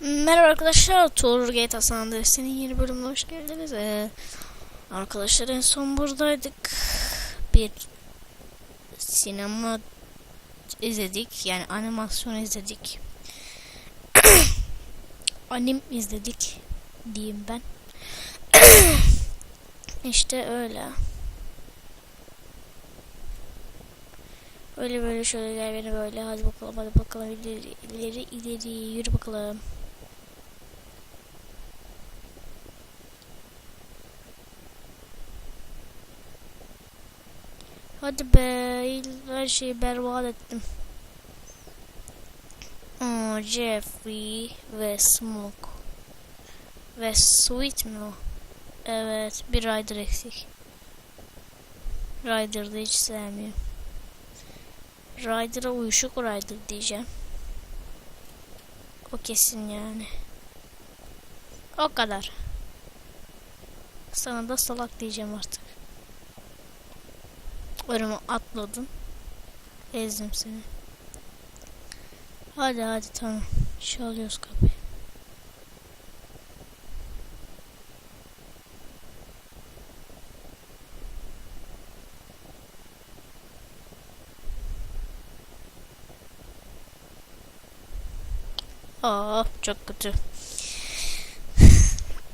Merhaba arkadaşlar, Tour Gate San Andreas'ın yeni bölümüne hoş geldiniz. Ee, arkadaşlar en son buradaydık. Bir sinema izledik. Yani animasyon izledik. Anim izledik diyeyim ben. işte öyle. Öyle böyle şöyle gel beni böyle hadi bakalım hadi bakalım ileri ileri ileri yürü bakalım. Hadi be her şeyi berbat ettim. Aa, Jeffrey ve Smoke. Ve Sweet mi o? Evet bir Ryder eksik. Ryder'da hiç sevmiyorum. Ryder'a uyuşuk Ryder diyeceğim. O kesin yani. O kadar. Sana da salak diyeceğim artık. Önüme atladın. Ezdim seni. Hadi hadi tamam. Çalıyoruz kapıyı. Aa çok kötü.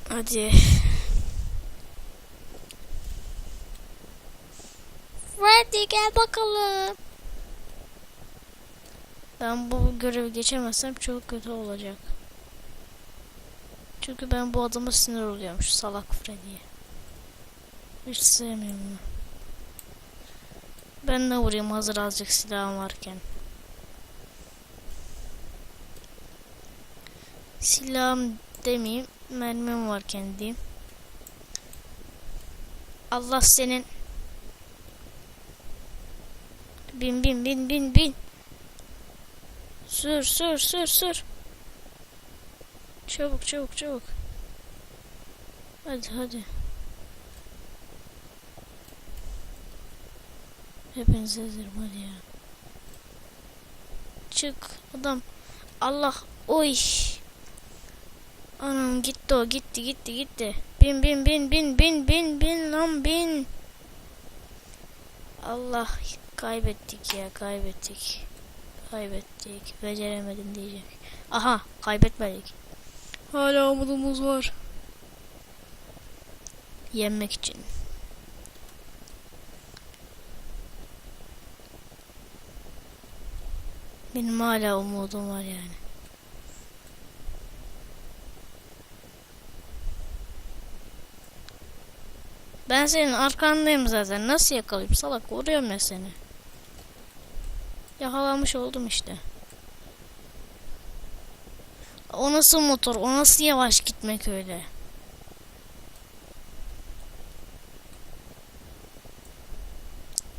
Hadi. Gel bakalım. Ben bu görevi geçemezsem çok kötü olacak. Çünkü ben bu adama sinir oluyorum şu salak Freddy'ye. Hiç sevmiyorum onu. Ben de vurayım hazır azıcık silahım varken. Silahım demeyeyim, mermim varken diyeyim. Allah senin Bin bin bin bin bin. Sür sür sür sür. Çabuk çabuk çabuk. Hadi hadi. Hepiniz hazırım hadi ya. Çık adam. Allah oy. Anam gitti o gitti gitti gitti. Bin bin bin bin bin bin bin lan bin. Allah kaybettik ya kaybettik. Kaybettik. Beceremedim diyecek. Aha kaybetmedik. Hala umudumuz var. Yenmek için. Benim hala umudum var yani. Ben senin arkandayım zaten. Nasıl yakalayayım? Salak vuruyorum ya seni. Yakalamış oldum işte. O nasıl motor? O nasıl yavaş gitmek öyle?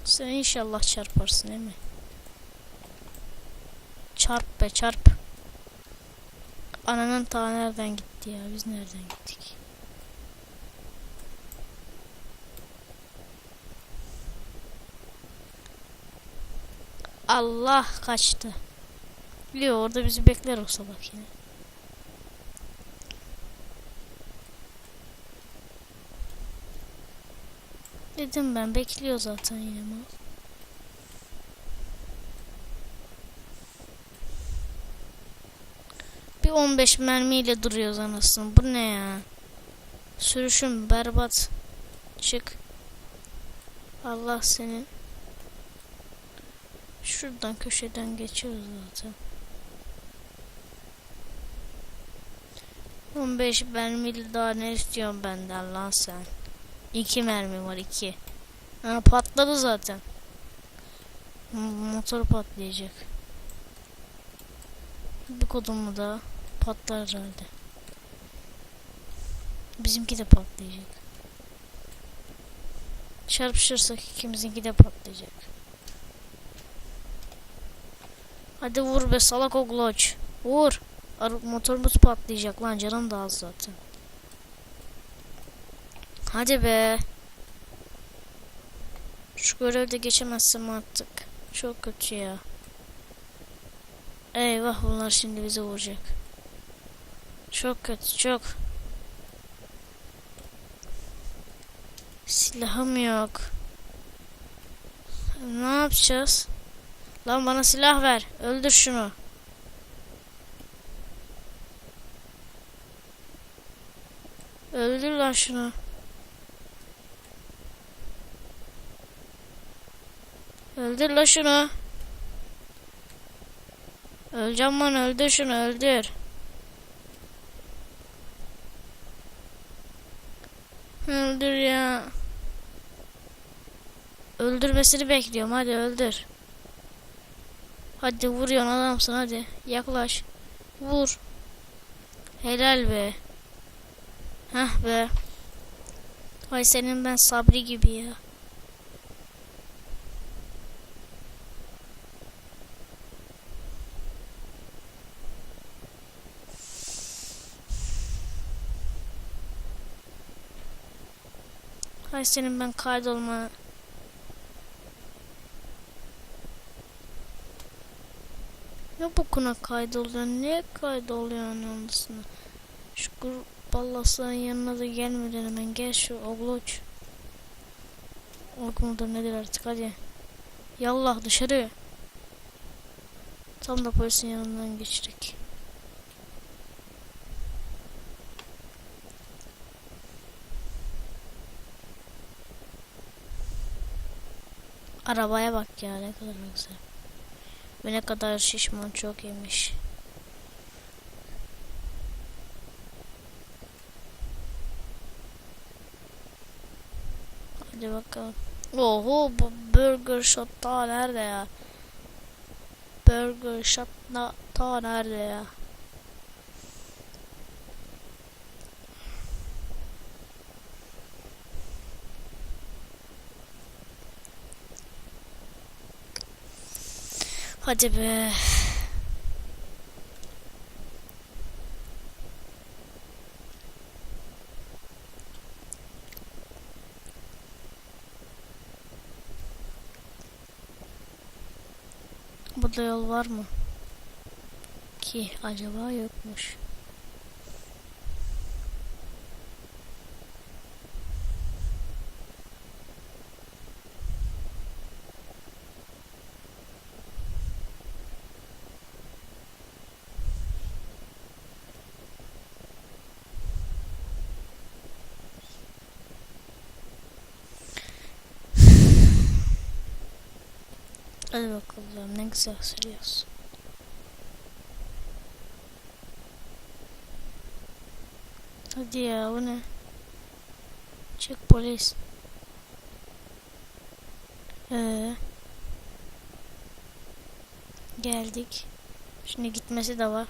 Sen inşallah çarparsın değil mi? Çarp be çarp. Ananın ta nereden gitti ya? Biz nereden gittik? Allah kaçtı. Biliyor orada bizi bekler o salak yine. Dedim ben bekliyor zaten yine mal. Bir 15 mermiyle duruyoruz anasını. Bu ne ya? Sürüşüm berbat. Çık. Allah senin. Şuradan köşeden geçiyoruz zaten. 15 mermili daha ne istiyorsun benden lan sen? 2 mermi var 2. Ha, patladı zaten. Motor patlayacak. Bir kodumu da patlar herhalde. Bizimki de patlayacak. Çarpışırsak ikimizinki de patlayacak. Hadi vur be salak o gloç. Vur. Motorumuz patlayacak lan canım da az zaten. Hadi be. Şu görevde geçemezsem artık. Çok kötü ya. Eyvah bunlar şimdi bize vuracak. Çok kötü çok. Silahım yok. Ne yapacağız? Lan bana silah ver. Öldür şunu. Öldür lan şunu. Öldür lan şunu. Öleceğim lan öldür şunu öldür. Öldür ya. Öldürmesini bekliyorum hadi öldür. Hadi vuruyorsun adamsın hadi. Yaklaş. Vur. Helal be. Hah be. Vay senin ben sabri gibi ya. Hay senin ben kaydolma. Ne bokuna kaydoluyor? Niye kaydoluyor anasını? Şu grup ballasların yanına da gelmeden hemen gel şu ogloç. Og mudur nedir artık hadi. Yallah dışarı. Tam da polisin yanından geçtik. Arabaya bak ya ne kadar güzel. Ve ne kadar şişman çok yemiş. Hadi bakalım. Oho bu burger shot daha nerede ya? Burger shot na ta nerede ya? Hadi be. Burada yol var mı? Ki acaba yokmuş. Hadi bakalım ne güzel sürüyorsun. Hadi ya bu ne? Çık polis. Ee, geldik. Şimdi gitmesi de var.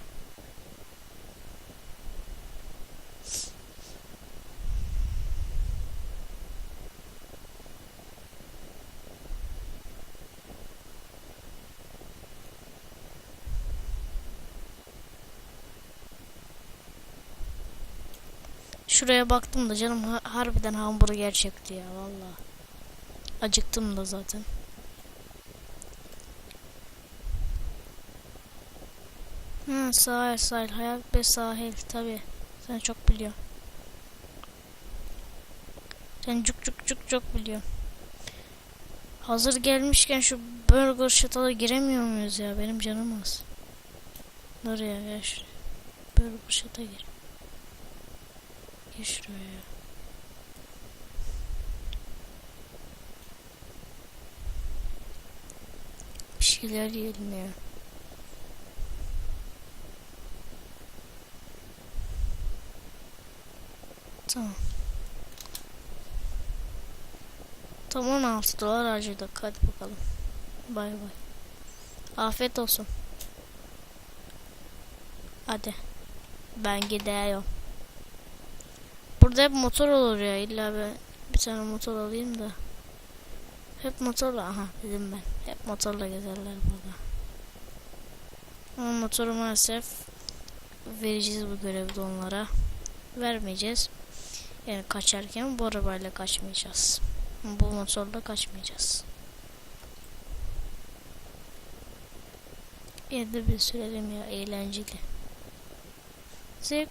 Şuraya baktım da canım ha- harbiden hamburger çekti ya valla. Acıktım da zaten. Hı, sahil sahil hayat ve sahil tabi. Sen çok biliyorsun. Sen cuk cuk cuk çok biliyorsun. Hazır gelmişken şu burger shot'a giremiyor muyuz ya? Benim canım az. Dur ya gel şuraya. Burger shot'a gir. Gir şuraya. Bir şeyler yiyelim ya. Tamam. Tam 16 dolar harcadık. Hadi bakalım. Bay bay. Afiyet olsun. Hadi. Ben gidiyorum. Burada hep motor olur ya. İlla ben bir tane motor alayım da. Hep motorla. Aha dedim ben. Hep motorla gezerler burada. Ama motoru maalesef vereceğiz bu görevde onlara. Vermeyeceğiz. Yani kaçarken bu arabayla kaçmayacağız. Bu motorla kaçmayacağız. Yine de bir sürelim ya eğlenceli. Zevk